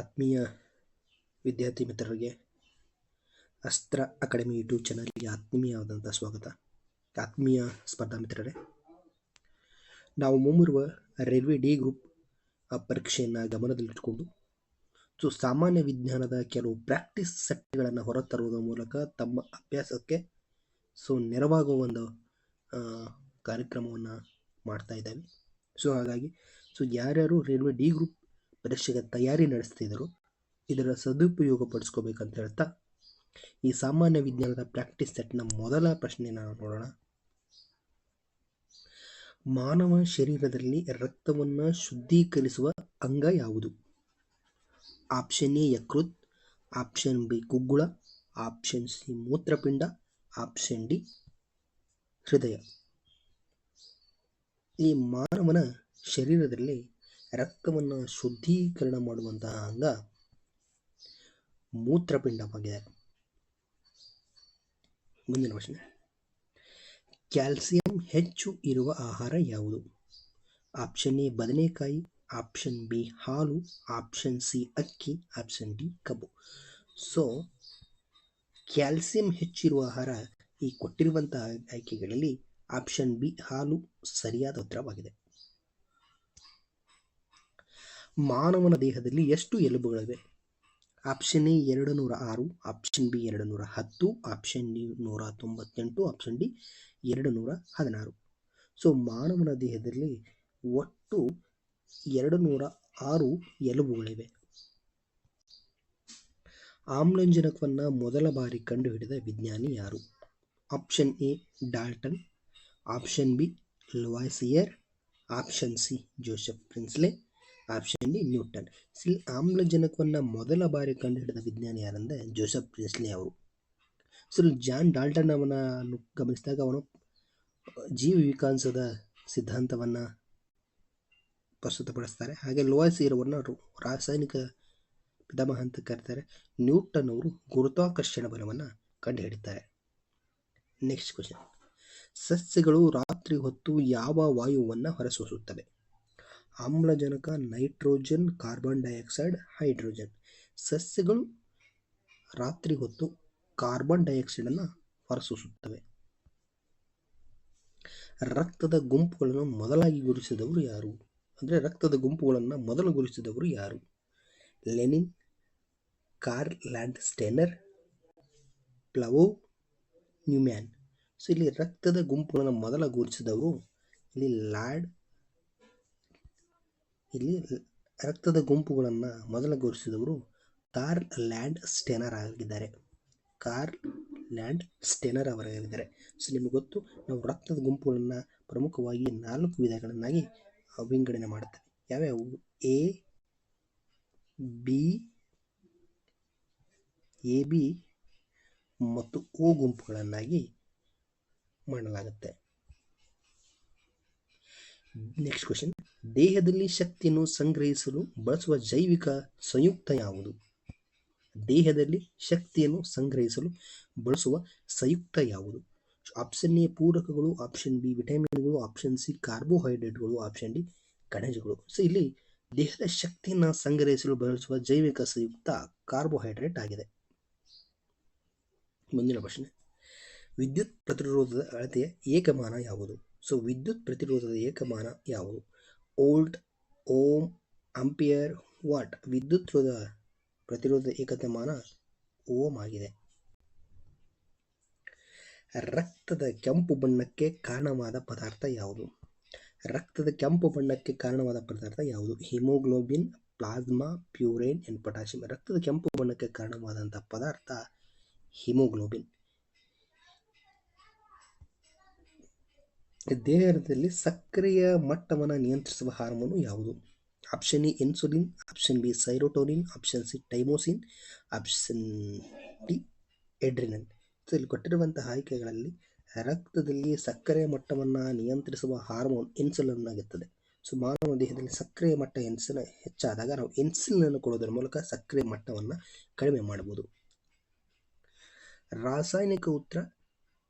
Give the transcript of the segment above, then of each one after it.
ಆತ್ಮೀಯ ವಿದ್ಯಾರ್ಥಿ ಮಿತ್ರರಿಗೆ ಅಸ್ತ್ರ ಅಕಾಡೆಮಿ ಯೂಟ್ಯೂಬ್ ಚಾನಲ್ಗೆ ಆತ್ಮೀಯವಾದಂಥ ಸ್ವಾಗತ. ಆತ್ಮೀಯ ಸ್ಪರ್ಧಾ ಮಿತ್ರರೇ, ನಾವು ಮುಂಬರುವ ರೈಲ್ವೆ ಡಿ ಗ್ರೂಪ್ ಪರೀಕ್ಷೆಯನ್ನು ಗಮನದಲ್ಲಿಟ್ಟುಕೊಂಡು, ಸೊ ಸಾಮಾನ್ಯ ವಿಜ್ಞಾನದ ಕೆಲವು ಪ್ರಾಕ್ಟೀಸ್ ಸೆಟ್ಗಳನ್ನು ಹೊರತರುವುದರ ಮೂಲಕ ತಮ್ಮ ಅಭ್ಯಾಸಕ್ಕೆ, ಸೊ ನೆರವಾಗುವ ಒಂದು ಕಾರ್ಯಕ್ರಮವನ್ನು ಮಾಡ್ತಾ ಇದ್ದೇವೆ. ಸೊ ಹಾಗಾಗಿ, ಸೊ ಯಾರ್ಯಾರು ರೈಲ್ವೆ ಡಿ ಗ್ರೂಪ್ ಪರೀಕ್ಷೆಗೆ ತಯಾರಿ ನಡೆಸ್ತಿದ್ರು ಇದರ ಸದುಪಯೋಗ ಪಡಿಸ್ಕೋಬೇಕಂತ ಹೇಳ್ತಾ, ಈ ಸಾಮಾನ್ಯ ವಿಜ್ಞಾನದ ಪ್ರಾಕ್ಟೀಸ್ ಸೆಟ್ನ ಮೊದಲ ಪ್ರಶ್ನೆಯನ್ನು ನಾವು ನೋಡೋಣ. ಮಾನವ ಶರೀರದಲ್ಲಿ ರಕ್ತವನ್ನು ಶುದ್ಧೀಕರಿಸುವ ಅಂಗ ಯಾವುದು? ಆಪ್ಷನ್ ಎ ಯಕೃತ್ ಆಪ್ಷನ್ ಬಿ ಕುಗ್ಗುಳ ಆಪ್ಷನ್ ಸಿ ಮೂತ್ರಪಿಂಡ ಆಪ್ಷನ್ ಡಿ ಹೃದಯ. ಈ ಮಾನವನ ಶರೀರದಲ್ಲಿ ರಕ್ತವನ್ನು ಶುದ್ಧೀಕರಣ ಮಾಡುವಂತಹ ಅಂಗ ಮೂತ್ರಪಿಂಡವಾಗಿದೆ ಮುಂದಿನ ಪ್ರಶ್ನೆ. ಕ್ಯಾಲ್ಸಿಯಂ ಹೆಚ್ಚು ಇರುವ ಆಹಾರ ಯಾವುದು? ಆಪ್ಷನ್ ಎ ಬದನೆಕಾಯಿ, ಆಪ್ಷನ್ ಬಿ ಹಾಲು, ಆಪ್ಷನ್ ಸಿ ಅಕ್ಕಿ, ಆಪ್ಷನ್ ಡಿ ಕಬ್ಬು. ಸೊ ಕ್ಯಾಲ್ಸಿಯಂ ಹೆಚ್ಚಿರುವ ಆಹಾರ ಈ ಕೊಟ್ಟಿರುವಂತಹ ಆಯ್ಕೆಗಳಲ್ಲಿ ಆಪ್ಷನ್ ಬಿ ಹಾಲು ಸರಿಯಾದ ಉತ್ತರವಾಗಿದೆ. ಮಾನವನ ದೇಹದಲ್ಲಿ ಎಷ್ಟು ಎಲುಬುಗಳಿವೆ? ಆಪ್ಷನ್ ಎ ಎರಡು ನೂರ ಆರು ಆಪ್ಷನ್ ಬಿ ಎರಡು ನೂರ ಹತ್ತು ಆಪ್ಷನ್ ಡಿ ನೂರ ತೊಂಬತ್ತೆಂಟು ಆಪ್ಷನ್ ಡಿ ಎರಡು ನೂರ ಹದಿನಾರು ಸೊ ಮಾನವನ ದೇಹದಲ್ಲಿ ಒಟ್ಟು ಎರಡು ನೂರ ಆರು ಎಲುಬುಗಳಿವೆ. ಆಮ್ಲಜನಕವನ್ನು ಮೊದಲ ಬಾರಿ ಕಂಡುಹಿಡಿದ ವಿಜ್ಞಾನಿ ಯಾರು? Option A Dalton option B Lavoisier option C Joseph Priestley option D Newton. C ಆಮ್ಲಜನಕವನ್ನು ಮೊದಲ ಬಾರಿ ಕಂಡುಹಿಡಿದ ವಿಜ್ಞಾನಿ ಯಾರಂದರೆ ಜೋಸೆಫ್ ಪ್ರಿನ್ಸ್ಲಿ ಅವರು. ಸೊ ಜಾನ್ ಡಾಲ್ಟನ್ ಅವನನ್ನು ಗಮನಿಸಿದಾಗ ಅವನು ಜೀವ ವಿಕಾಸದ ಸಿದ್ಧಾಂತವನ್ನು ಪ್ರಸ್ತುತಪಡಿಸ್ತಾರೆ. ಹಾಗೆ ಲೋಯಸ್ ಅವರನ್ನು ರಾಸಾಯನಿಕ ಪಿತಾಮಹ ಅಂತ ಕರೀತಾರೆ. ನ್ಯೂಟನ್ ಅವರು ಗುರುತ್ವಾಕರ್ಷಣ ಬಲವನ್ನು ಕಂಡುಹಿಡಿತಾರೆ. Next question. ಸಸ್ಯಗಳು ರಾತ್ರಿ ಹೊತ್ತು ಯಾವ ವಾಯುವನ್ನು ಹೊರಸೂಸುತ್ತವೆ? ಆಮ್ಲಜನಕ, ನೈಟ್ರೋಜನ್, ಕಾರ್ಬನ್ ಡೈಆಕ್ಸೈಡ್, ಹೈಡ್ರೋಜನ್. ಸಸ್ಯಗಳು ರಾತ್ರಿ ಹೊತ್ತು ಕಾರ್ಬನ್ ಡೈಆಕ್ಸೈಡನ್ನು ಹೊರಸೂಸುತ್ತವೆ. ರಕ್ತದ ಗುಂಪುಗಳನ್ನು ಮೊದಲಾಗಿ ಗುರುತಿಸಿದವರು ಯಾರು? ಅಂದರೆ ರಕ್ತದ ಗುಂಪುಗಳನ್ನು ಮೊದಲು ಗುರುತಿಸಿದವರು ಯಾರು? Lenin Karl Landsteiner Pavlov, Newman. So ಇಲ್ಲಿ ರಕ್ತದ ಗುಂಪುಗಳನ್ನು ಮೊದಲ ಗುರುತಿಸಿದವರು ಇಲ್ಲಿ ಲ್ಯಾಡ್ ಇಲ್ಲಿ ರಕ್ತದ ಗುಂಪುಗಳನ್ನು ಮೊದಲ ಗುರುತಿಸಿದವರು ಕಾರ್ ಲ್ಯಾಂಡ್ ಸ್ಟೆನರ್ ಆಗಿದ್ದಾರೆ. ಕಾರ್ ಲ್ಯಾಂಡ್ ಸ್ಟೆನರ್ ಅವರಾಗಿದ್ದಾರೆ. ಸೊ, ನಿಮಗೆ ಗೊತ್ತು, ನಾವು ರಕ್ತದ ಗುಂಪುಗಳನ್ನು ಪ್ರಮುಖವಾಗಿ ನಾಲ್ಕು ವಿಧಗಳನ್ನಾಗಿ ವಿಂಗಡಣೆ ಮಾಡುತ್ತೇವೆ ಯಾವ್ಯಾವು? ಎ, ಬಿ ಎ, ಬಿ ಮತ್ತು ಓ ಗುಂಪುಗಳನ್ನಾಗಿ ಮಾಡಲಾಗುತ್ತೆ. ನೆಕ್ಸ್ಟ್ ಕ್ವಶನ್ ದೇಹದಲ್ಲಿ ಶಕ್ತಿಯನ್ನು ಸಂಗ್ರಹಿಸಲು ಬಳಸುವ ಜೈವಿಕ ಸಂಯುಕ್ತ ಯಾವುದು? ದೇಹದಲ್ಲಿ ಶಕ್ತಿಯನ್ನು ಸಂಗ್ರಹಿಸಲು ಬಳಸುವ ಸಂಯುಕ್ತ ಯಾವುದು? ಆಪ್ಷನ್ ಎ ಪೂರಕಗಳು. ಆಪ್ಷನ್ ಬಿ ವಿಟಮಿನ್ಗಳು ಆಪ್ಷನ್ ಸಿ ಕಾರ್ಬೋಹೈಡ್ರೇಟ್ಗಳು ಆಪ್ಷನ್ ಡಿ ಖನಿಜಗಳು ಸೊ ಇಲ್ಲಿ ದೇಹದ ಶಕ್ತಿಯನ್ನು ಸಂಗ್ರಹಿಸಲು ಬಳಸುವ ಜೈವಿಕ ಸಂಯುಕ್ತ ಕಾರ್ಬೋಹೈಡ್ರೇಟ್ ಆಗಿದೆ. ಮುಂದಿನ ಪ್ರಶ್ನೆ. ವಿದ್ಯುತ್ ಪ್ರತಿರೋಧದ ಅಳತೆಯ ಏಕಮಾನ ಯಾವುದು? ಸೊ ವಿದ್ಯುತ್ ಪ್ರತಿರೋಧದ ಏಕಮಾನ ಯಾವುದು? Volt ohm ampere watt? ವಿದ್ಯುತ್ ರೋಧ ಪ್ರತಿರೋಧದ ಏಕತಮಾನ ಓಮ್ ಆಗಿದೆ. ರಕ್ತದ ಕೆಂಪು ಬಣ್ಣಕ್ಕೆ ಕಾರಣವಾದ ಪದಾರ್ಥ ಯಾವುದು? ರಕ್ತದ ಕೆಂಪು ಬಣ್ಣಕ್ಕೆ ಕಾರಣವಾದ ಪದಾರ್ಥ ಯಾವುದು? Haemoglobin, plasma, purine and potassium. ರಕ್ತದ ಕೆಂಪು ಬಣ್ಣಕ್ಕೆ ಕಾರಣವಾದಂಥ ಪದಾರ್ಥ ಹಿಮೋಗ್ಲೋಬಿನ್. ದೇಹದಲ್ಲಿ ಸಕ್ಕರೆಯ ಮಟ್ಟವನ್ನು ನಿಯಂತ್ರಿಸುವ ಹಾರ್ಮೋನು ಯಾವುದು? Option A insulin, option B serotonin, option C thymosin, option D adrenaline so ಇಲ್ಲಿ ಕೊಟ್ಟಿರುವಂತಹ ಆಯ್ಕೆಗಳಲ್ಲಿ ರಕ್ತದಲ್ಲಿ ಸಕ್ಕರೆಯ ಮಟ್ಟವನ್ನು ನಿಯಂತ್ರಿಸುವ ಹಾರ್ಮೋನ್ ಇನ್ಸುಲಿನ್ ಆಗುತ್ತದೆ ಸೊ, ಮಾನವ ದೇಹದಲ್ಲಿ ಸಕ್ಕರೆಯ ಮಟ್ಟ ಇನ್ಸುಲಿನ್ ಹೆಚ್ಚಾದಾಗ ನಾವು ಇನ್ಸುಲಿನ್ ಕೊಡೋದರ ಮೂಲಕ ಸಕ್ಕರೆ ಮಟ್ಟವನ್ನು ಕಡಿಮೆ ಮಾಡಬಹುದು. ರಾಸಾಯನಿಕ ಉತ್ತರ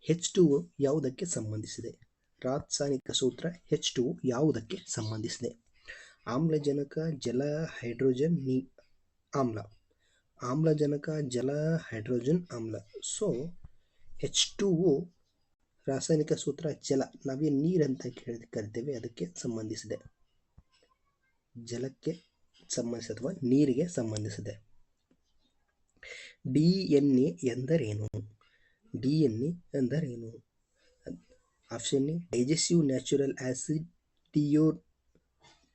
ಹೆಚ್ ಟು ಯಾವುದಕ್ಕೆ ಸಂಬಂಧಿಸಿದೆ? ರಾಸಾಯನಿಕ ಸೂತ್ರ ಹೆಚ್ ಟು ಯಾವುದಕ್ಕೆ ಸಂಬಂಧಿಸಿದೆ? ಆಮ್ಲಜನಕ ಜಲ ಹೈಡ್ರೋಜನ್ ನೀ ಆಮ್ಲ. ಆಮ್ಲಜನಕ ಜಲ ಹೈಡ್ರೋಜನ್ ಆಮ್ಲ. ಸೊ ಹೆಚ್ ಟು ರಾಸಾಯನಿಕ ಸೂತ್ರ ಜಲ. ನಾವೇ ನೀರಂತ ಕೇಳಿ ಕರಿತೇವೆ, ಅದಕ್ಕೆ ಸಂಬಂಧಿಸಿದೆ. ಜಲಕ್ಕೆ ಸಂಬಂಧಿಸಿದ ಅಥವಾ ನೀರಿಗೆ ಸಂಬಂಧಿಸಿದೆ. ಡಿ ಎನ್ ಎ ಎಂದರೇನು? ಡಿ ಎನ್ ಎ ಎಂದರೇನು? Option A. Digestive natural acid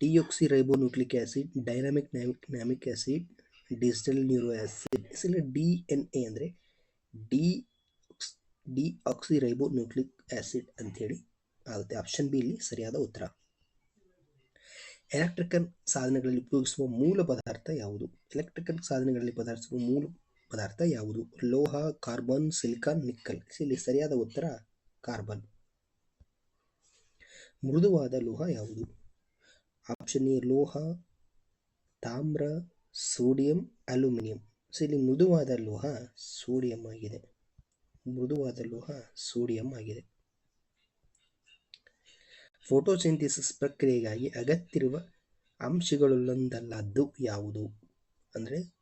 deoxyribonucleic acid, dynamic dynamic acid, digital digital ಇಲ್ಲಿ ಡಿ ಎನ್ ಎ ಅಂದರೆ ಡಿ ಡಿಆಕ್ಸಿರೈಬೋನ್ಯೂಕ್ಲಿಕ್ ಆಸಿಡ್ ಅಂಥೇಳಿ ಆಗುತ್ತೆ. ಆಪ್ಷನ್ ಬಿ ಇಲ್ಲಿ ಸರಿಯಾದ ಉತ್ತರ. ಎಲೆಕ್ಟ್ರಿಕಲ್ ಸಾಧನಗಳಲ್ಲಿ ಉಪಯೋಗಿಸುವ ಮೂಲ ಪದಾರ್ಥ ಯಾವುದು? ಎಲೆಕ್ಟ್ರಿಕಲ್ ಸಾಧನಗಳಲ್ಲಿ ಪದಾರ್ಥಿಸುವ ಮೂಲ ಪದಾರ್ಥ ಯಾವುದು? ಲೋಹ ಕಾರ್ಬನ್ ಸಿಲಿಕಾನ್ ನಿಕ್ಕಲ್. ಇಲ್ಲಿ ಸರಿಯಾದ ಉತ್ತರ ಕಾರ್ಬನ್. ಮೃದುವಾದ ಲೋಹ ಯಾವುದು? ಆಪ್ಷನ್ ಎ, ಲೋಹ, ತಾಮ್ರ, ಸೋಡಿಯಂ, ಅಲ್ಯೂಮಿನಿಯಂ. ಸೊ ಇಲ್ಲಿ ಮೃದುವಾದ ಲೋಹ ಸೋಡಿಯಂ ಆಗಿದೆ. ಮೃದುವಾದ ಲೋಹ ಸೋಡಿಯಂ ಆಗಿದೆ. ಫೋಟೋಸಿಂಥಿಸಿಸ್ ಪ್ರಕ್ರಿಯೆಗಾಗಿ ಅಗತ್ಯವಿರುವ ಅಂಶಗಳಲ್ಲೊಂದಲ್ಲದ್ದು ಯಾವುದು? ಅಂದರೆ,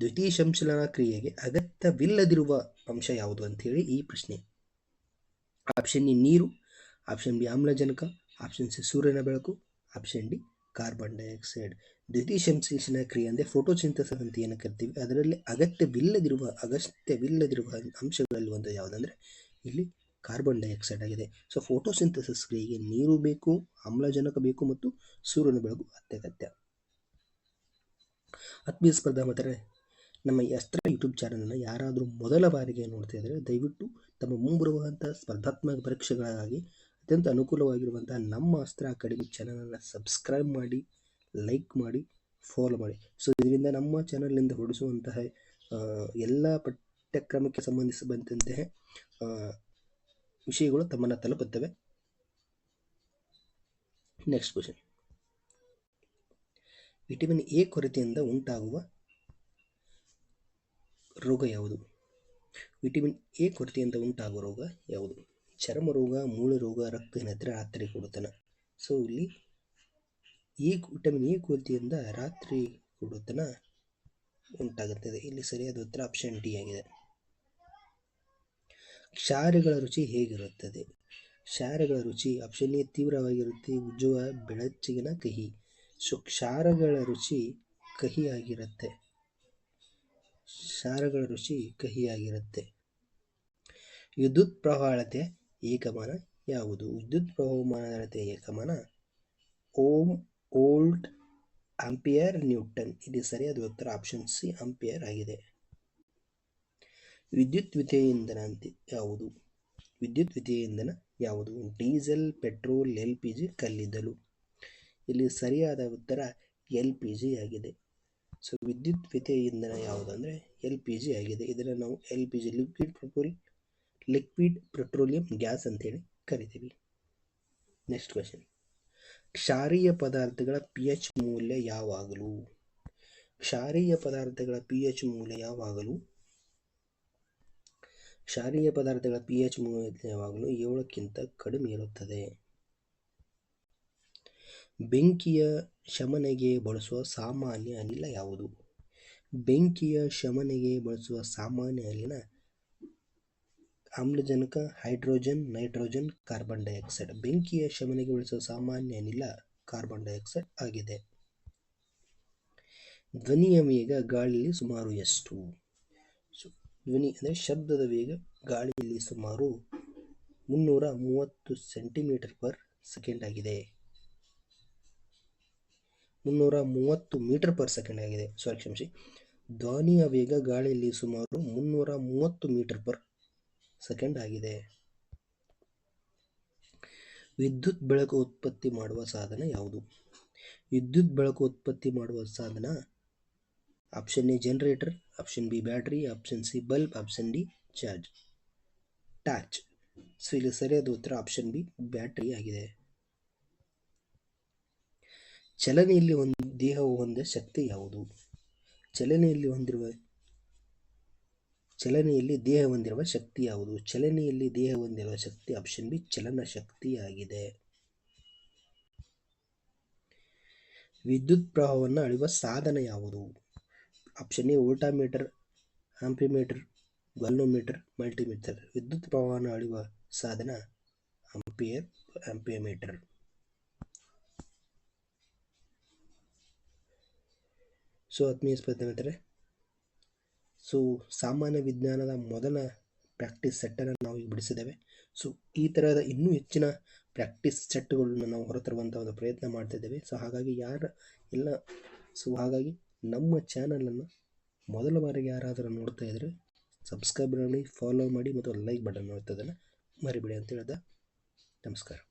ದ್ವಿತೀಯ ಸಂಶಲನ ಕ್ರಿಯೆಗೆ ಅಗತ್ಯವಿಲ್ಲದಿರುವ ಅಂಶ ಯಾವುದು ಅಂಥೇಳಿ ಈ ಪ್ರಶ್ನೆ. ಆಪ್ಷನ್ ಎ, ನೀರು. ಆಪ್ಷನ್ ಬಿ, ಆಮ್ಲಜನಕ. ಆಪ್ಷನ್ ಸಿ ಸೂರ್ಯನ ಬೆಳಕು. ಆಪ್ಷನ್ ಡಿ ಕಾರ್ಬನ್ ಡೈಆಕ್ಸೈಡ್ ದ್ವಿತೀಯ ಸಂಶ್ಲೇಷಣಾ ಕ್ರಿಯೆ ಅಂದರೆ ಫೋಟೋಸಿಂಥಸಿಸ್ ಅಂತ ಏನು ಕರಿತೀವಿ ಅದರಲ್ಲಿ ಅಗತ್ಯವಿಲ್ಲದಿರುವ ಅಗತ್ಯವಿಲ್ಲದಿರುವ ಅಂಶಗಳಲ್ಲಿ ಒಂದು ಯಾವುದಂದರೆ, ಇಲ್ಲಿ ಕಾರ್ಬನ್ ಡೈಆಕ್ಸೈಡ್ ಆಗಿದೆ. ಸೊ ಫೋಟೋಸಿಂಥಸಿಸ್ ಕ್ರಿಯೆಗೆ ನೀರು ಬೇಕು, ಆಮ್ಲಜನಕ ಬೇಕು ಮತ್ತು ಸೂರ್ಯನ ಬೆಳಕು ಅತ್ಯಗತ್ಯ. ಆತ್ಮೀಯ ಸ್ಪರ್ಧಾ ಮಾತ್ರ ನಮ್ಮ ಅಸ್ತ್ರ ಯೂಟ್ಯೂಬ್ ಚಾನಲನ್ನು ಯಾರಾದರೂ ಮೊದಲ ಬಾರಿಗೆ ನೋಡ್ತಾ ಇದ್ದರೆ ದಯವಿಟ್ಟು ತಮ್ಮ ಮುಂಬರುವಂಥ ಸ್ಪರ್ಧಾತ್ಮಕ ಪರೀಕ್ಷೆಗಳಿಗಾಗಿ ಅತ್ಯಂತ ಅನುಕೂಲವಾಗಿರುವಂತಹ ನಮ್ಮ ಅಸ್ತ್ರ ಅಕಾಡೆಮಿ ಚಾನಲನ್ನು ಸಬ್ಸ್ಕ್ರೈಬ್ ಮಾಡಿ ಲೈಕ್ ಮಾಡಿ ಫಾಲೋ ಮಾಡಿ. ಸೊ ಇದರಿಂದ ನಮ್ಮ ಚಾನಲ್ನಿಂದ ಹೊರಡಿಸುವಂತಹ ಎಲ್ಲ ಪಠ್ಯಕ್ರಮಕ್ಕೆ ಸಂಬಂಧಿಸಿದಂತಹ ವಿಷಯಗಳು ತಮ್ಮನ್ನು ತಲುಪುತ್ತವೆ. ನೆಕ್ಸ್ಟ್ ಕ್ವಶನ್ ವಿಟಮಿನ್ ಎ ಕೊರತೆಯಿಂದ ಉಂಟಾಗುವ ರೋಗ ಯಾವುದು? ವಿಟಮಿನ್ ಎ ಕೊರತೆಯಿಂದ ಉಂಟಾಗುವ ರೋಗ ಯಾವುದು? ಚರ್ಮ ರೋಗ ಮೂಳೆ ರೋಗ ರಕ್ತಹೀನತೆ ರಾತ್ರಿ ಕುಡುತನ ಸೊ ಇಲ್ಲಿ ಈ ವಿಟಮಿನ್ ಎ ಕೊರತೆಯಿಂದ ರಾತ್ರಿ ಕುಡುತನ ಉಂಟಾಗುತ್ತದೆ. ಇಲ್ಲಿ ಸರಿಯಾದ ಉತ್ತರ ಆಪ್ಷನ್ ಡಿ ಆಗಿದೆ. ಕ್ಷಾರಗಳ ರುಚಿ ಹೇಗಿರುತ್ತದೆ? ಕ್ಷಾರಗಳ ರುಚಿ ಆಪ್ಷನ್ ಎ ತೀವ್ರವಾಗಿರುತ್ತೆ. ಉಜ್ಜುವ ಬೆಳಚಿಗಿನ ಕಹಿ. ಸೊ ಕ್ಷಾರಗಳ ರುಚಿ ಕಹಿಯಾಗಿರುತ್ತೆ. ಕ್ಷಾರಗಳ ರುಚಿ ಕಹಿಯಾಗಿರುತ್ತೆ. ವಿದ್ಯುತ್ ಪ್ರವಾಹಳತೆ ಏಕಮಾನ ಯಾವುದು? ವಿದ್ಯುತ್ ಪ್ರವಾಹಮಾನತೆ ಏಕಮಾನ ಓಮ್ ಓಲ್ಟ್ ಆಂಪಿಯರ್, ನ್ಯೂಟನ್. ಇದು ಸರಿಯಾದ ಉತ್ತರ ಆಪ್ಷನ್ ಸಿ, ಆಂಪಿಯರ್ ಆಗಿದೆ. ವಿದ್ಯುತ್ ವಿತೇಯ ಇಂಧನ ಅಂತ ಯಾವುದು? ವಿದ್ಯುತ್ ವಿತೇಯ ಇಂಧನ ಯಾವುದು? Diesel, petrol, L P G, ಕಲ್ಲಿದ್ದಲು. ಇಲ್ಲಿ ಸರಿಯಾದ ಉತ್ತರ ಎಲ್ ಪಿ ಜಿ ಆಗಿದೆ. ಸೊ, ವಿದ್ಯುತ್ ವಿತೇಯ ಇಂಧನ ಯಾವುದು ಅಂದರೆ ಎಲ್ ಪಿ ಜಿ ಆಗಿದೆ. ಇದನ್ನು ನಾವು L P G liquid petrol liquid petroleum gas ಅಂತೇಳಿ ಕರಿತೀವಿ. ನೆಕ್ಸ್ಟ್ ಕ್ವೆಶನ್ ಕ್ಷಾರೀಯ ಪದಾರ್ಥಗಳ ಪಿ ಎಚ್ ಮೌಲ್ಯ ಯಾವಾಗಲೂ? ಕ್ಷಾರೀಯ ಪದಾರ್ಥಗಳ ಪಿ ಎಚ್ ಮೌಲ್ಯ ಯಾವಾಗಲೂ? ಕ್ಷಾರೀಯ ಪದಾರ್ಥಗಳ ಪಿ ಎಚ್ ಮೌಲ್ಯ ಯಾವಾಗಲೂ? ಏಳಕ್ಕಿಂತ ಕಡಿಮೆ ಇರುತ್ತದೆ. ಬೆಂಕಿಯ ಶಮನೆಗೆ ಬಳಸುವ ಸಾಮಾನ್ಯ ಅನಿಲ ಯಾವುದು? ಬೆಂಕಿಯ ಶಮನೆಗೆ ಬಳಸುವ ಸಾಮಾನ್ಯ ಅನಿಲ ಆಮ್ಲಜನಕ, ಹೈಡ್ರೋಜನ್, ನೈಟ್ರೋಜನ್, ಕಾರ್ಬನ್ ಡೈಆಕ್ಸೈಡ್. ಬೆಂಕಿಯ ಶಮನೆಗೆ ಬಳಸುವ ಸಾಮಾನ್ಯ ಅನಿಲ ಕಾರ್ಬನ್ ಡೈಆಕ್ಸೈಡ್ ಆಗಿದೆ. ಧ್ವನಿಯ ವೇಗ ಗಾಳಿಯಲ್ಲಿ ಸುಮಾರು ಎಷ್ಟು? ಧ್ವನಿ ಅಂದರೆ ಶಬ್ದದ ವೇಗ ಗಾಳಿಯಲ್ಲಿ ಸುಮಾರು ಮುನ್ನೂರ ಮೂವತ್ತು ಸೆಂಟಿಮೀಟರ್ ಪರ್ ಸೆಕೆಂಡ್ ಆಗಿದೆ. ಮುನ್ನೂರ ಮೂವತ್ತು ಮೀಟರ್ ಪರ್ ಸೆಕೆಂಡ್ ಆಗಿದೆ. ಸಾರಿ ಕ್ಷಮಿಸಿ ಧ್ವನಿಯ ವೇಗ ಗಾಳಿಯಲ್ಲಿ ಸುಮಾರು ಮುನ್ನೂರ ಮೂವತ್ತು ಮೀಟರ್ ಪರ್ ಸೆಕೆಂಡ್ ಆಗಿದೆ. ವಿದ್ಯುತ್ ಬೆಳಕು ಉತ್ಪತ್ತಿ ಮಾಡುವ ಸಾಧನ ಯಾವುದು? ವಿದ್ಯುತ್ ಬೆಳಕು ಉತ್ಪತ್ತಿ ಮಾಡುವ ಸಾಧನ option A generator option B battery option C bulb option D charge torch so ಇಲ್ಲಿ ಸರಿಯಾದ ಉತ್ತರ ಆಪ್ಷನ್ ಬಿ ಬ್ಯಾಟ್ರಿ ಆಗಿದೆ. ಚಲನೆಯಲ್ಲಿ ಒಂದು ದೇಹವು ಹೊಂದಿದ ಶಕ್ತಿ ಯಾವುದು? ಚಲನೆಯಲ್ಲಿ ಹೊಂದಿರುವ ಚಲನೆಯಲ್ಲಿ ದೇಹ ಹೊಂದಿರುವ ಶಕ್ತಿ ಯಾವುದು? ಚಲನೆಯಲ್ಲಿ ದೇಹ ಹೊಂದಿರುವ ಶಕ್ತಿ ಆಪ್ಷನ್ ಬಿ ಚಲನ ಶಕ್ತಿಯಾಗಿದೆ. ವಿದ್ಯುತ್ ಪ್ರವಾಹವನ್ನು ಅಳೆಯುವ ಸಾಧನ ಯಾವುದು? Option A voltameter, ammeter galvanometer multimeter. ವಿದ್ಯುತ್ ಪ್ರವಾಹವನ್ನು ಅಳೆಯುವ ಸಾಧನ ಆಂಪಿಯರ್ ಆಂಪಿಯಮೀಟರ್ ಸೊ ಆತ್ಮೀಯ ಸ್ಪರ್ಧಾಮಿತರೆ ಸೊ ಸಾಮಾನ್ಯ ವಿಜ್ಞಾನದ ಮೊದಲ ಪ್ರಾಕ್ಟೀಸ್ ಸೆಟ್ಟನ್ನು ನಾವು ಈಗ ಬಿಡಿಸಿದ್ದೇವೆ. ಸೊ ಈ ಥರದ ಇನ್ನೂ ಹೆಚ್ಚಿನ ಪ್ರಾಕ್ಟೀಸ್ ಸೆಟ್ಗಳನ್ನು ನಾವು ಹೊರತರುವಂಥ ಒಂದು ಪ್ರಯತ್ನ ಮಾಡ್ತಿದ್ದೇವೆ ಸೊ ಹಾಗಾಗಿ ಯಾರ ಎಲ್ಲ ಸೊ ಹಾಗಾಗಿ ನಮ್ಮ ಚಾನಲನ್ನು ಮೊದಲ ಬಾರಿಗೆ ಯಾರಾದರೂ ನೋಡ್ತಾ ಇದ್ದರೆ ಸಬ್ಸ್ಕ್ರೈಬ್ ಮಾಡಿ ಫಾಲೋ ಮಾಡಿ ಮತ್ತು ಲೈಕ್ ಬಟನ್ ನೋಡ್ತದನ್ನು ಮರಿಬೇಡಿ ಅಂತ ಹೇಳ್ದೆ. ನಮಸ್ಕಾರ.